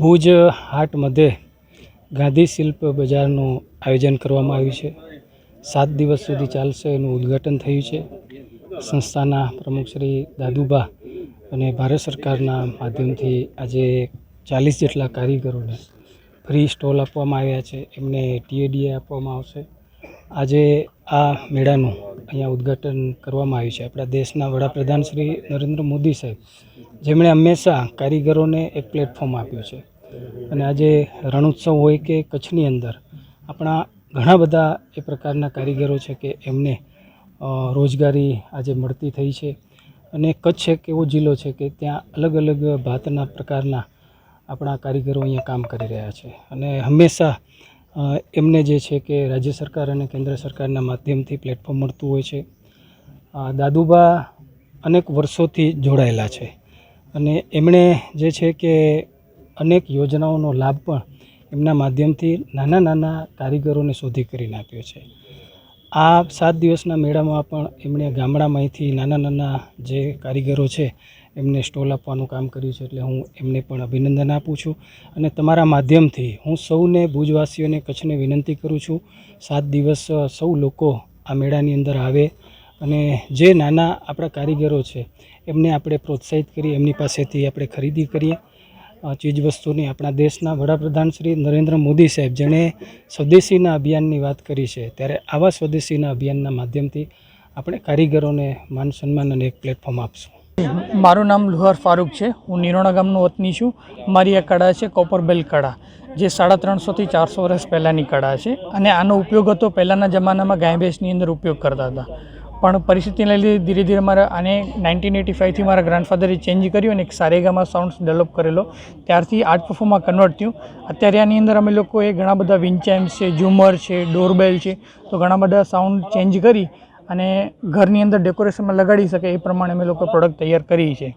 ભુજ હાટ મધ્યે ગાંધી શિલ્પ બજારનું આયોજન કરવામાં આવ્યું છે. સાત દિવસ સુધી ચાલશે એનું ઉદ્ઘાટન થયું છે. સંસ્થાના પ્રમુખ શ્રી દાદુબા અને ભારત સરકારના માધ્યમથી આજે ચાલીસ જેટલા કારીગરોને ફ્રી સ્ટોલ આપવામાં આવ્યા છે. એમને ટીએડીએ આપવામાં આવશે. આજે આ મેળાનું અહીંયા ઉદ્ઘાટન કરવામાં આવ્યું છે. આપણા દેશના વડાપ્રધાન શ્રી નરેન્દ્ર મોદી સાહેબ, જેમણે હંમેશા કારીગરોને એક પ્લેટફોર્મ આપ્યું છે. અને આજે રણોત્સવ હોય કે કચ્છની અંદર, આપણા ઘણા બધા એ પ્રકારના કારીગરો છે કે એમને રોજગારી આજે મળતી થઈ છે. અને કચ્છ એક એવો જિલ્લો છે કે ત્યાં અલગ અલગ ભાતના પ્રકારના આપણા કારીગરો અહીંયા કામ કરી રહ્યા છે. અને હંમેશા એમને જે છે કે રાજ્ય સરકાર અને કેન્દ્ર સરકારના માધ્યમથી પ્લેટફોર્મ મળતું હોય છે. દાદુબા અનેક વર્ષોથી જોડાયેલા છે અને એમણે જે છે કે અનેક યોજનાઓનો લાભ પણ એમના માધ્યમથી નાના નાના કારીગરોને શોધી કરીને આપ્યો છે. આ સાત દિવસના મેળામાં પણ એમણે ગામડામાંથી નાના નાના જે કારીગરો છે એમને સ્ટોલ આપવાનું કામ કર્યું છે એટલે હું એમને પણ અભિનંદન આપું છું. અને તમારા માધ્યમથી હું સૌને ભુજવાસીઓને કચ્છને વિનંતી કરું છું, સાત દિવસ સૌ લોકો આ મેળાની અંદર આવે અને જે નાના આપણા કારીગરો છે, એમને આપણે પ્રોત્સાહિત કરીએ, એમની પાસેથી આપણે ખરીદી કરીએ. ચીજવસ્તુની આપણા દેશના વડાપ્રધાન શ્રી નરેન્દ્ર મોદી સાહેબ જેણે સ્વદેશીના અભિયાનની વાત કરી છે, ત્યારે આવા સ્વદેશીના અભિયાનના માધ્યમથી આપણે કારીગરોને માન સન્માન અને એક પ્લેટફોર્મ આપશું. મારું નામ લુહાર ફારૂક છે. હું નિરોણા ગામનો વતની છું. મારી આ કળા છે કોપરબેલ કળા, જે સાડા ત્રણસોથી ચારસો વર્ષ પહેલાંની કળા છે અને આનો ઉપયોગ હતો પહેલાંના જમાનામાં ગાય ભેંસની અંદર ઉપયોગ કરતા હતા. પણ પરિસ્થિતિને લીધે ધીરે ધીરે મારા આને નાઇન્ટીન એટી ફાઇવથી મારા ગ્રાન્ડફાધરે ચેન્જ કર્યું અને એક સારેગામાં સાઉન્ડ્સ ડેવલપ કરેલો. ત્યારથી આર્ટ પર્ફોમમાં કન્વર્ટ થયું. અત્યારે આની અંદર અમે લોકોએ ઘણા બધા વિન્ચેમ્સ છે, ઝુમર છે ડોરબેલ છે, તો ઘણા બધા સાઉન્ડ ચેન્જ કરી અને ઘરની અંદર ડેકોરેશનમાં લગાડી શકે એ પ્રમાણે અમે લોકો પ્રોડક્ટ તૈયાર કરી છે.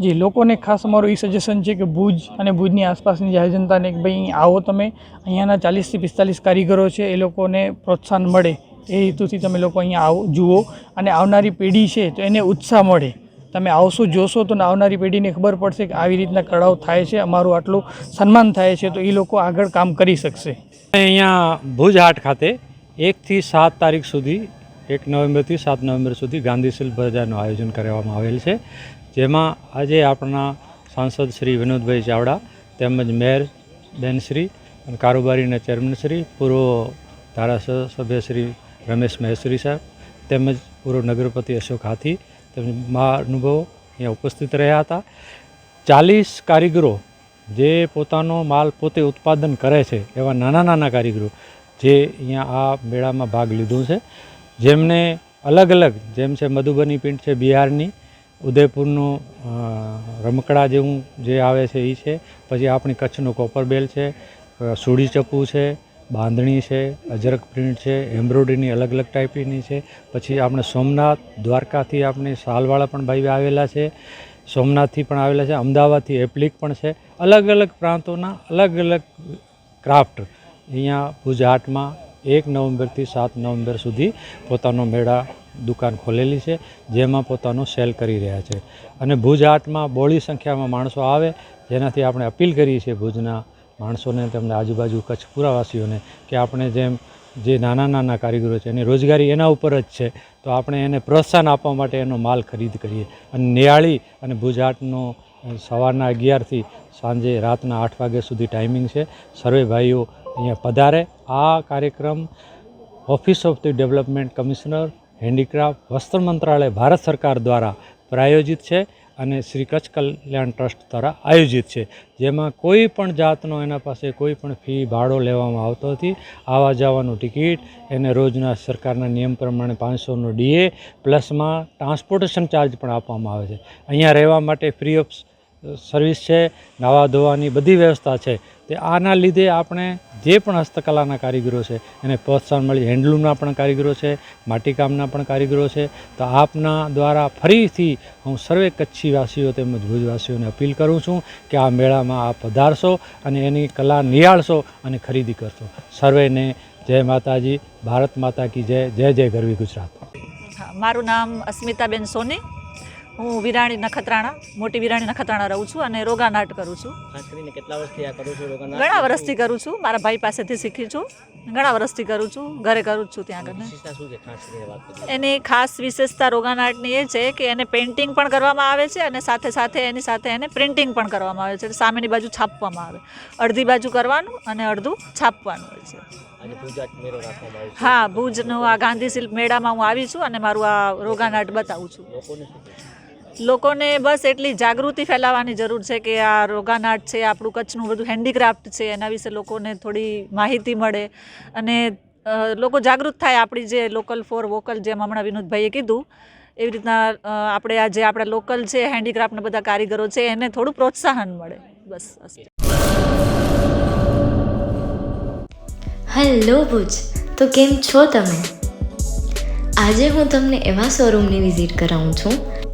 જી, લોકોને ખાસ અમારું એ સજેશન છે કે ભુજ અને ભુજની આસપાસની જાહેર જનતાને કે ભાઈ, આવો તમે, અહીંયાના ચાલીસથી પિસ્તાલીસ કારીગરો છે, એ લોકોને પ્રોત્સાહન મળે એ હેતુથી તમે લોકો અહીંયા આવો, જુઓ. અને આવનારી પેઢી છે, તો એને ઉત્સાહ મળે. તમે આવશો, જોશો, તો આવનારી પેઢીને ખબર પડશે કે આવી રીતના કળાઓ થાય છે, અમારું આટલું સન્માન થાય છે, તો એ લોકો આગળ કામ કરી શકશે. અહીંયા ભુજ હાટ ખાતે એકથી સાત તારીખ સુધી એક નવેમ્બરથી સાત નવેમ્બર સુધી ગાંધી બજારનું આયોજન કરવામાં આવેલ છે. જેમાં આજે આપણા સાંસદ શ્રી વિનોદભાઈ ચાવડા, તેમજ મેયર બેનશ્રી અને કારોબારીના ચેરમેનશ્રી પૂર્વ ધારાસભ્ય શ્રી રમેશ મહેશ્વરી સાહેબ, તેમજ પૂર્વ નગરપતિ અશોક હાથી, તેમજ મહાનુભાવો અહીંયા ઉપસ્થિત રહ્યા હતા. ચાલીસ કારીગરો જે પોતાનો માલ પોતે ઉત્પાદન કરે છે એવા નાના નાના કારીગરો જે અહીંયા આ મેળામાં ભાગ લીધો છે. જેમને અલગ અલગ જેમ છે મધુબની પ્રિન્ટ છે બિહારની ઉદયપુરનું રમકડા જેવું જે આવે છે એ છે. પછી આપણી કચ્છનું કોપરબેલ છે અ, સુડી ચપ્પુ છે બાંધણી છે અજરક પ્રિન્ટ છે એમ્બ્રોઇડરીની અલગ અલગ ટાઈપની છે. પછી આપણે સોમનાથ દ્વારકાથી આપણે સાલવાળા પણ ભાઈ આવેલા છે. સોમનાથથી પણ આવેલા છે અમદાવાદથી એપ્લિક પણ છે. અલગ અલગ પ્રાંતોના અલગ અલગ ક્રાફ્ટ. અહીંયા ભુજ હાટમાં એક નવેમ્બરથી સાત નવેમ્બર સુધી પોતાનો મેળા દુકાન ખોલેલી છે, જેમાં પોતાનો સેલ કરી રહ્યા છે. અને ભુજ હાટમાં બોળી સંખ્યામાં માણસો આવે, જેનાથી આપણે અપીલ કરીએ છીએ ભુજના માણસોને તેમને આજુબાજુ કચ્છ પુરાવાસીઓને કે આપણે જેમ જે નાના નાના કારીગરો છે, એની રોજગારી એના ઉપર જ છે, તો આપણે એને પ્રોત્સાહન આપવા માટે એનો માલ ખરીદ કરીએ. અને નિયાળી અને ભુજ હાટનો સવારના અગિયારથી સાંજે રાતના આઠ વાગ્યા સુધી ટાઈમિંગ છે. સર્વે ભાઈઓ અહીંયા પધારે. આ કાર્યક્રમ office of the development commissioner handicraft વસ્ત્ર મંત્રાલય ભારત સરકાર દ્વારા પ્રાયોજિત છે અને શ્રી કચ્છ કલ્યાણ ટ્રસ્ટ દ્વારા આયોજિત છે. જેમાં કોઈ પણ જાતનો એના પાસે કોઈ પણ ફી, ભાડો લેવામાં આવતો નથી. આવવા જવાનું ટિકિટ એને રોજના સરકારના નિયમ પ્રમાણે પાંચસોનો ડીએ પ્લસમાં ટ્રાન્સપોર્ટેશન ચાર્જ પણ આપવામાં આવે છે. અહીંયા રહેવા માટે ફ્રી ઓફ સર્વિસ છે, નાવા ધોવાની બધી વ્યવસ્થા છે. તે આના લીધે આપણે જે પણ હસ્તકલાના કારીગરો છે, એને પ્રોત્સાહન મળી, હેન્ડલૂમના પણ કારીગરો છે, માટીકામના પણ કારીગરો છે, તો આપના દ્વારા ફરીથી હું સર્વે કચ્છીવાસીઓ તેમજ ભુજવાસીઓને અપીલ કરું છું કે આ મેળામાં આપ પધારશો અને એની કલા નિહાળશો અને ખરીદી કરશો. સર્વેને જય માતાજી, ભારત માતા કી જય જય જય ગરવી ગુજરાત. મારું નામ અસ્મિતાબેન સોની. હું વિરાણી નખત્રાણા મોટી વિરાણી નખત્રાણા રહું છું અને રોગાનાટ કરું છું. ખાસ કરીને કેટલા વર્ષથી આ કરું છું ઘણા વર્ષથી કરું છું. મારા ભાઈ પાસેથી શીખી છું. ઘણા વર્ષથી કરું છું. ઘરે કરું છું ત્યાં આગળ. એની ખાસ વિશેષતા રોગાન આર્ટની એ છે કે એને પેઇન્ટિંગ પણ કરવામાં આવે છે અને સાથે સાથે એની સાથે એને પ્રિન્ટિંગ પણ કરવામાં આવે છે. સામેની બાજુ છાપવામાં આવે. અડધી બાજુ કરવાનું અને અડધું છાપવાનું હોય છે. હા ભુજનો આ ગાંધી શિલ્પ મેળામાં હું આવી છું અને મારું આ રોગાન આર્ટ બતાવું છું? લોકોને બસ એટલી જાગૃતિ ફેલાવવાની જરૂર છે કે આ રોગાન આર્ટ છે આપણું કચ્છનું બધું હેન્ડીક્રાફ્ટ છે એના વિશે લોકોને થોડી માહિતી મળે. અને લોકો જાગૃત થાય આપણી જે લોકલ ફોર વોકલ જેમ હમણાં વિનોદભાઈએ કીધું એવી રીતના આપણે આ જે આપણા લોકલ છે હેન્ડીક્રાફ્ટના બધા કારીગરો છે એને થોડું પ્રોત્સાહન મળે. બસ બસ. હેલો ભુજ. તો કેમ છો તમે? આજે હું તમને એવા શોરૂમની વિઝિટ કરાવું છું